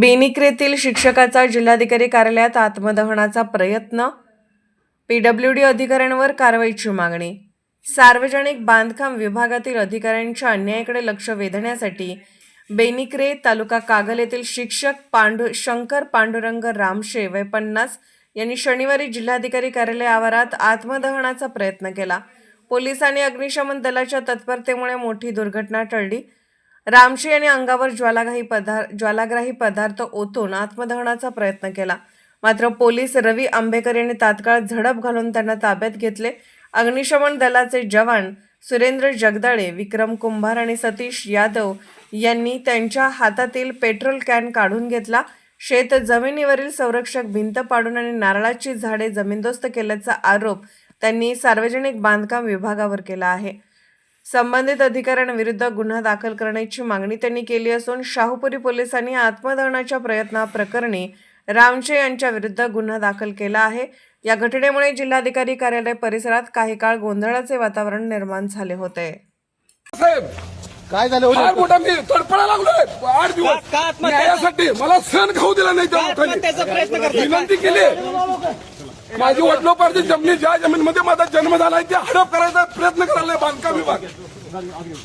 बेनिक्रेतील शिक्षकाचा जिल्हाधिकारी कार्यालयात आत्मदहनाचा प्रयत्न. पीडब्ल्यूडी अधिकाऱ्यांवर कारवाईची मागणी. सार्वजनिक बांधकाम विभागातील अधिकाऱ्यांच्या अन्यायाकडे लक्ष वेधण्यासाठी बेनिक्रे तालुका कागल येथील शिक्षक पांडु शंकर पांडुरंग रामशे वय पन्नास यांनी शनिवारी जिल्हाधिकारी कार्यालय आवारात आत्मदहनाचा प्रयत्न केला. पोलिसांनी अग्निशमन दलाच्या तत्परतेमुळे मोठी दुर्घटना टळली. रामशी यांनी अंगावर ज्वालाग्राही पदार्थ ज्वालाग्राही पदार्थ ओतून आत्मदहनाचा प्रयत्न केला. मात्र पोलीस रवी आंबेकर यांनी तात्काळ झडप घालून त्यांना ताब्यात घेतले. अग्निशमन दलाचे जवान सुरेंद्र जगदाळे विक्रम कुंभार आणि सतीश यादव यांनी त्यांच्या हातातील पेट्रोल कॅन काढून घेतला. शेत जमिनीवरील संरक्षक भिंत पाडून आणि नारळाची झाडे जमीनदोस्त केल्याचा आरोप त्यांनी सार्वजनिक बांधकाम विभागावर केला आहे. संबंधित अधिकाऱ्यांविरुद्ध गुन्हा दाखल करण्याची मागणी त्यांनी केली असून शाहूपुरी पोलिसांनी आत्मदहनाच्या प्रयत्नाप्रकरणी रामचे यांच्या विरुद्ध गुन्हा दाखल केला आहे. या घटनेमुळे जिल्हाधिकारी कार्यालय परिसरात काही काळ गोंधळाचे वातावरण निर्माण झाले होते. काय झालं होतं? फार मोठा मी तडपडा लागलोय. आठ दिवस. का- का आत्महत्या? न्यायासाठी मला सण खाऊ दिला नाही त्या आत्महत्याचा प्रयत्न लोकांनी करताय? विनंती केली माझी वडिलोपार्जी जमिनी ज्या जमिनीमध्ये माझा जन्म झाला आहे ते हडप करायचा प्रयत्न करायला बांधकाम विभाग